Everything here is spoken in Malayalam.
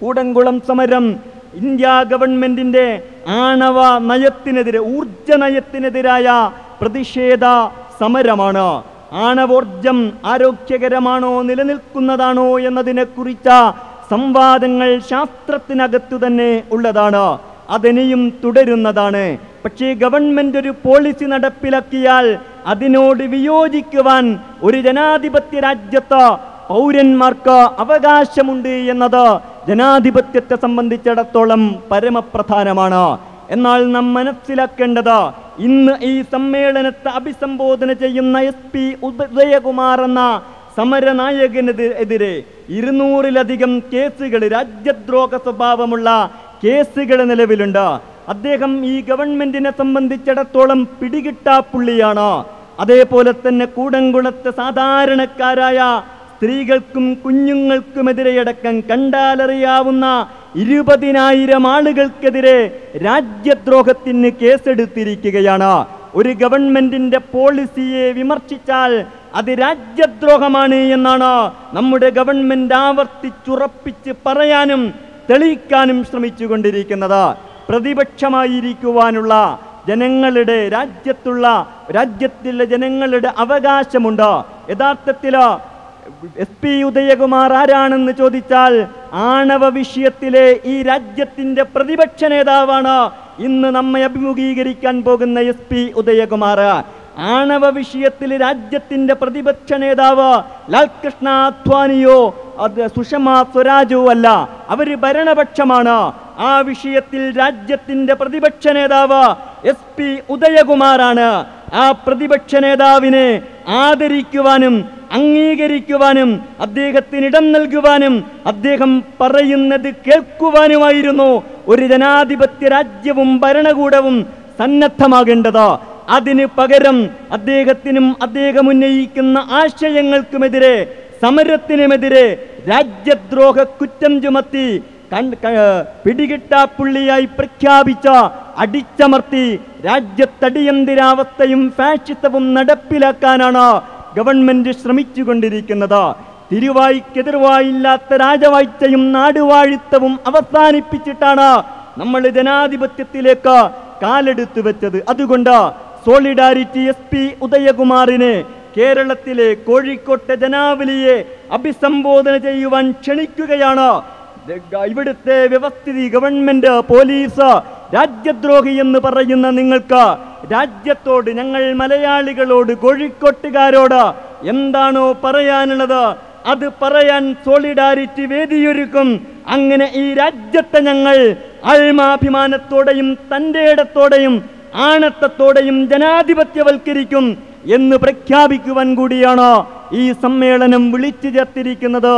കൂടംകുളം സമരം ഇന്ത്യ ഗവൺമെന്റിന്റെ ആണവ നയത്തിനെതിരെ ഊർജ നയത്തിനെതിരായ പ്രതിഷേധ സമരമാണ്. ആണവോർജം ആരോഗ്യകരമാണോ നിലനിൽക്കുന്നതാണോ എന്നതിനെക്കുറിച്ച സംവാദങ്ങൾ ശാസ്ത്രത്തിനകത്തു തന്നെ ഉള്ളതാണ്. അതിനെയും തുടരുന്നതാണ്. പക്ഷേ ഗവൺമെന്റ് ഒരു പോളിസി നടപ്പിലാക്കിയാൽ അതിനോട് വിയോജിക്കുവാൻ ഒരു ജനാധിപത്യ രാജ്യത്ത് പൗരന്മാർക്ക് അവകാശമുണ്ട് എന്നത് ജനാധിപത്യത്തെ സംബന്ധിച്ചിടത്തോളം പരമപ്രധാനമാണ്. എന്നാൽ നാം മനസ്സിലാക്കേണ്ടത് ഇന്ന് ഈ സമ്മേളനത്തെ അഭിസംബോധന ചെയ്യുന്ന എസ് പി ഉദയകുമാർ എന്ന സമരനായകനെതിരെ ഇരുന്നൂറിലധികം കേസുകൾ രാജ്യദ്രോഹ സ്വഭാവമുള്ള കേസുകൾ നിലവിലുണ്ട്. അദ്ദേഹം ഈ ഗവൺമെന്റിനെ സംബന്ധിച്ചിടത്തോളം പിടികിട്ടാ പുള്ളിയാണ്. അതേപോലെ തന്നെ കൂടംകുളത്തെ സാധാരണക്കാരായ സ്ത്രീകൾക്കും കുഞ്ഞുങ്ങൾക്കുമെതിരെയടക്കം കണ്ടാലറിയാവുന്ന ഇരുപതിനായിരം ആളുകൾക്കെതിരെ രാജ്യദ്രോഹത്തിന് കേസെടുത്തിരിക്കുകയാണ്. ഒരു ഗവൺമെന്റിന്റെ പോളിസിയെ വിമർശിച്ചാൽ അത് രാജ്യദ്രോഹമാണ് എന്നാണ് നമ്മുടെ ഗവൺമെന്റ് ആവർത്തിച്ചുറപ്പിച്ച് പറയാനും തെളിയിക്കാനും ശ്രമിച്ചുകൊണ്ടിരിക്കുന്നത്. പ്രതിപക്ഷമായിരിക്കുവാനുള്ള ജനങ്ങളുടെ രാജ്യത്തുള്ള രാജ്യത്തിലെ ജനങ്ങളുടെ അവകാശമുണ്ട്. യഥാർത്ഥത്തിൽ എസ് പി ഉദയകുമാർ ആരാണെന്ന് ചോദിച്ചാൽ ആണവ വിഷയത്തിലെ ഈ രാജ്യത്തിന്റെ പ്രതിപക്ഷ നേതാവാണ് ഇന്ന് നമ്മെ അഭിമുഖീകരിക്കാൻ പോകുന്ന എസ് പി ഉദയകുമാർ. ആണവ വിഷയത്തിൽ രാജ്യത്തിന്റെ പ്രതിപക്ഷ നേതാവ് ലാൽകൃഷ്ണ അദ്വാനിയോ അത് സുഷമ സ്വരാജോ അല്ല അവർ ഭരണപക്ഷമാണ്. ആ വിഷയത്തിൽ രാജ്യത്തിന്റെ പ്രതിപക്ഷ നേതാവ് എസ് പി ഉദയകുമാറാണ്. ആ പ്രതിപക്ഷ നേതാവിനെ ആദരിക്കുവാനും അംഗീകരിക്കുവാനും അദ്ദേഹത്തിന് ഇടം നൽകുവാനും അദ്ദേഹം പറയുന്നത് കേൾക്കുവാനുമായിരുന്നു. ഒരു ജനാധിപത്യ രാജ്യവും ഭരണകൂടവും സന്നദ്ധമാകേണ്ടത്. അതിന് പകരം അദ്ദേഹത്തിനും അദ്ദേഹം ഉന്നയിക്കുന്ന ആശയങ്ങൾക്കുമെതിരെ സമരത്തിനുമെതിരെ രാജ്യദ്രോഹ കുറ്റം ചുമത്തി പിടികിട്ടാപ്പുള്ളിയായി പ്രഖ്യാപിച്ച അടിച്ചമർത്തി രാജ്യത്തടിയന്തിരാവസ്ഥയും ഫാഷിസവും നടപ്പിലാക്കാനാണ് ഗവൺമെന്റ് ശ്രമിച്ചുകൊണ്ടിരിക്കുന്നത്. തിരുവായ്ക്കെതിർവായില്ലാത്ത രാജവാഴ്ചയും നാടുവാഴിത്തവും അവസാനിപ്പിച്ചിട്ടാണ് നമ്മൾ ജനാധിപത്യത്തിലേക്ക് കാലെടുത്തു വെച്ചത്. അതുകൊണ്ട് സോളിഡാരിറ്റി എസ് പി ഉദയകുമാറിനെ കേരളത്തിലെ കോഴിക്കോട്ടെ ജനാവലിയെ അഭിസംബോധന ചെയ്യുവാൻ ക്ഷണിക്കുകയാണ്. ഇവിടുത്തെ വ്യവസ്ഥിതി ഗവൺമെന്റ് പോലീസ് രാജ്യദ്രോഹി എന്ന് പറയുന്ന നിങ്ങൾക്ക് രാജ്യത്തോട് ഞങ്ങൾ മലയാളികളോട് കോഴിക്കോട്ടുകാരോട് എന്താണോ പറയാനുള്ളത് അത് പറയാൻ സോളിഡാരിറ്റി വേദിയൊരുക്കും. അങ്ങനെ ഈ രാജ്യത്തെ ഞങ്ങൾ ആത്മാഭിമാനത്തോടെയും തന്റെ ഇടത്തോടെയും ആണത്തത്തോടെയും ജനാധിപത്യവൽക്കരിക്കും എന്ന് പ്രഖ്യാപിക്കുവാൻ കൂടിയാണ് ഈ സമ്മേളനം വിളിച്ചു ചേർത്തിരിക്കുന്നത്.